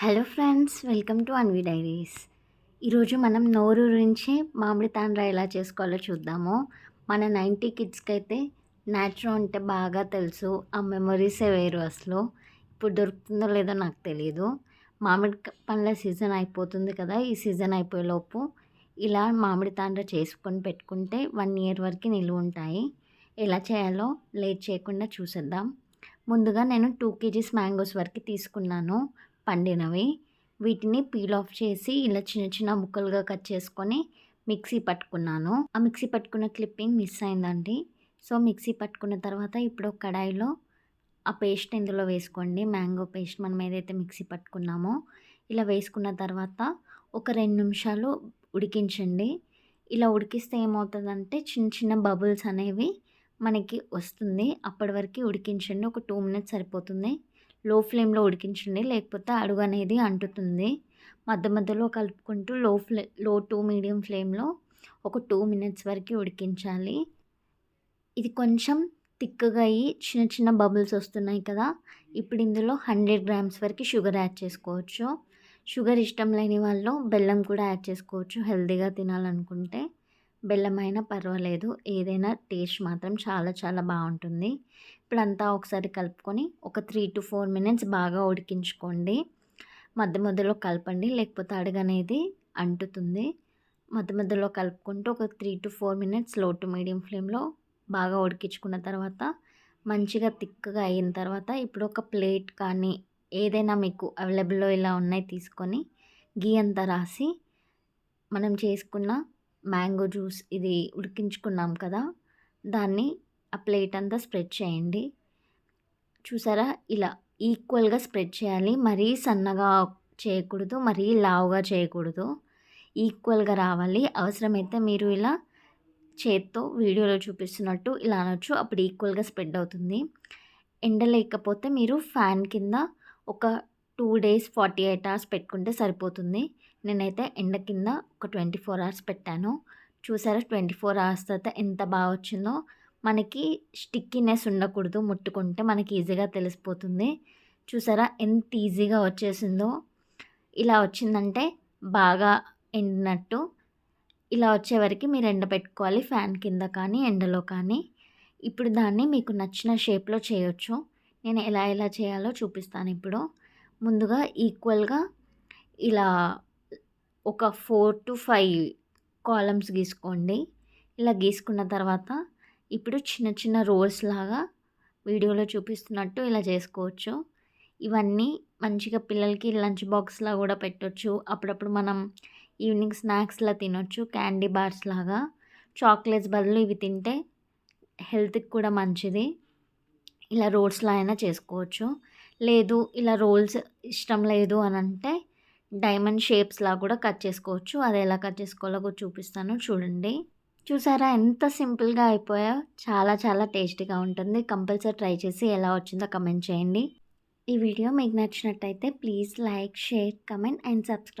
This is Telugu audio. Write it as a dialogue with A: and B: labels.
A: Hello friends welcome to Anvi diaries. ఈరోజు మనం నోరు గురించి మామిడి తాండ్ర ఎలా చేసుకోవాలో చూద్దాము. మన నైంటీ కిడ్స్కి అయితే న్యాచురల్ అంటే బాగా తెలుసు ఆ మెమొరీసే వేరు అసలు. ఇప్పుడు దొరుకుతుందో లేదో నాకు తెలియదు మామిడి పండ్ల సీజన్ అయిపోతుంది కదా ఈ సీజన్ అయిపోయేలోపు ఇలా మామిడి తాండ్ర చేసుకొని పెట్టుకుంటే వన్ ఇయర్ వరకు నిలువ ఉంటాయి. ఎలా చేయాలో లేట్ చేయకుండా చూసేద్దాం. ముందుగా నేను టూ కేజీస్ మ్యాంగోస్ వరకు తీసుకున్నాను. పండినవి. వీటిని పీల్ ఆఫ్ చేసి ఇలా చిన్న చిన్న ముక్కలుగా కట్ చేసుకొని మిక్సీ పట్టుకున్నాను. ఆ మిక్సీ పట్టుకున్న క్లిప్పింగ్ మిస్ అయిందండి. సో మిక్సీ పట్టుకున్న తర్వాత ఇప్పుడు కడాయిలో ఆ పేస్ట్ ఇందులో వేసుకోండి. మ్యాంగో పేస్ట్ మనం ఏదైతే మిక్సీ పట్టుకున్నామో ఇలా వేసుకున్న తర్వాత ఒక రెండు నిమిషాలు ఉడికించండి. ఇలా ఉడికిస్తే ఏమవుతుందంటే చిన్న చిన్న బబుల్స్ అనేవి మనకి వస్తుంది. అప్పటి వరకు ఉడికించండి. ఒక టూ మినిట్స్ సరిపోతుంది. లో ఫ్లేమ్లో ఉడికించండి. లేకపోతే అడుగు అనేది అంటుతుంది. మధ్య మధ్యలో కలుపుకుంటూ లో ఫ్లే లో టు మీడియం ఫ్లేమ్లో ఒక టూ మినిట్స్ వరకు ఉడికించాలి. ఇది కొంచెం థిక్గా అయ్యి చిన్న చిన్న బబుల్స్ వస్తున్నాయి కదా! ఇప్పుడు ఇందులో హండ్రెడ్ గ్రామ్స్ వరకు షుగర్ యాడ్ చేసుకోవచ్చు. షుగర్ ఇష్టం లేని వాళ్ళు బెల్లం కూడా యాడ్ చేసుకోవచ్చు. హెల్తీగా తినాలనుకుంటే బెల్లం అయినా పర్వాలేదు. ఏదైనా టేస్ట్ మాత్రం చాలా చాలా బాగుంటుంది. ఇప్పుడంతా ఒకసారి కలుపుకొని ఒక త్రీ టు ఫోర్ మినిట్స్ బాగా ఉడికించుకోండి. మధ్య మధ్యలో కలపండి లేకపోతే అడగనేది అంటుతుంది. మధ్య మధ్యలో కలుపుకుంటూ ఒక త్రీ టు ఫోర్ మినిట్స్లో టు మీడియం ఫ్లేమ్లో బాగా ఉడికించుకున్న తర్వాత మంచిగా థిక్గా అయిన తర్వాత ఇప్పుడు ఒక ప్లేట్ కానీ ఏదైనా మీకు అవైలబుల్లో ఇలా ఉన్నాయి తీసుకొని గీ అంతా రాసి మనం చేసుకున్న మ్యాంగో జ్యూస్ ఇది ఉడికించుకున్నాం కదా దాన్ని ఆ ప్లేట్ అంతా స్ప్రెడ్ చేయండి. చూసారా? ఇలా ఈక్వల్గా స్ప్రెడ్ చేయాలి. మరీ సన్నగా చేయకూడదు మరీ లావుగా చేయకూడదు. ఈక్వల్గా రావాలి. అవసరమైతే మీరు ఇలా చేత్తో వీడియోలో చూపిస్తున్నట్టు ఇలా అనొచ్చు. అప్పుడు ఈక్వల్గా స్ప్రెడ్ అవుతుంది. ఎండ లేకపోతే మీరు ఫ్యాన్ కింద ఒక two days forty eight hours పెట్టుకుంటే సరిపోతుంది. నేనైతే ఎండ కింద ఒక ట్వంటీ ఫోర్ అవర్స్ పెట్టాను. చూసారా? ట్వంటీ ఫోర్ అవర్స్ తర్వాత ఎంత బాగా వచ్చిందో మనకి స్టిక్కీనెస్ ఉండకూడదు ముట్టుకుంటే మనకి ఈజీగా తెలిసిపోతుంది. చూసారా ఎంత ఈజీగా వచ్చేసిందో? ఇలా వచ్చిందంటే బాగా ఎండినట్టు. ఇలా వచ్చేవరకు మీరు ఎండబెట్టుకోవాలి ఫ్యాన్ కింద కానీ ఎండలో కానీ. ఇప్పుడు దాన్ని మీకు నచ్చిన షేప్లో చేయొచ్చు. నేను ఎలా ఎలా చేయాలో చూపిస్తాను ఇప్పుడు. ముందుగా ఈక్వల్గా ఇలా ఒక ఫోర్ టు ఫైవ్ కాలమ్స్ గీసుకోండి. ఇలా గీసుకున్న తర్వాత ఇప్పుడు చిన్న చిన్న రోల్స్ లాగా వీడియోలో చూపిస్తున్నట్టు ఇలా చేసుకోవచ్చు. ఇవన్నీ మంచిగా పిల్లలకి లంచ్ బాక్స్లా కూడా పెట్టవచ్చు అప్పుడప్పుడు మనం ఈవినింగ్ స్నాక్స్లా తినొచ్చు క్యాండీ బార్స్ లాగా. చాక్లెట్స్ బదులు ఇవి తింటే హెల్త్కి కూడా మంచిది. ఇలా రోల్స్లా అయినా చేసుకోవచ్చు. లేదు ఇలా రోల్స్ ఇష్టం లేదు అని అంటే డైమండ్ షేప్స్లా కూడా కట్ చేసుకోవచ్చు. అది ఎలా కట్ చేసుకోవాలో కూడా చూపిస్తాను. చూడండి. చూసారా? ఎంత సింపుల్గా అయిపోయా? చాలా చాలా టేస్టీగా ఉంటుంది. కంపల్సరీ ట్రై చేసి ఎలా వచ్చిందో కమెంట్ చేయండి. ఈ వీడియో మీకు నచ్చినట్టయితే please like share comment and subscribe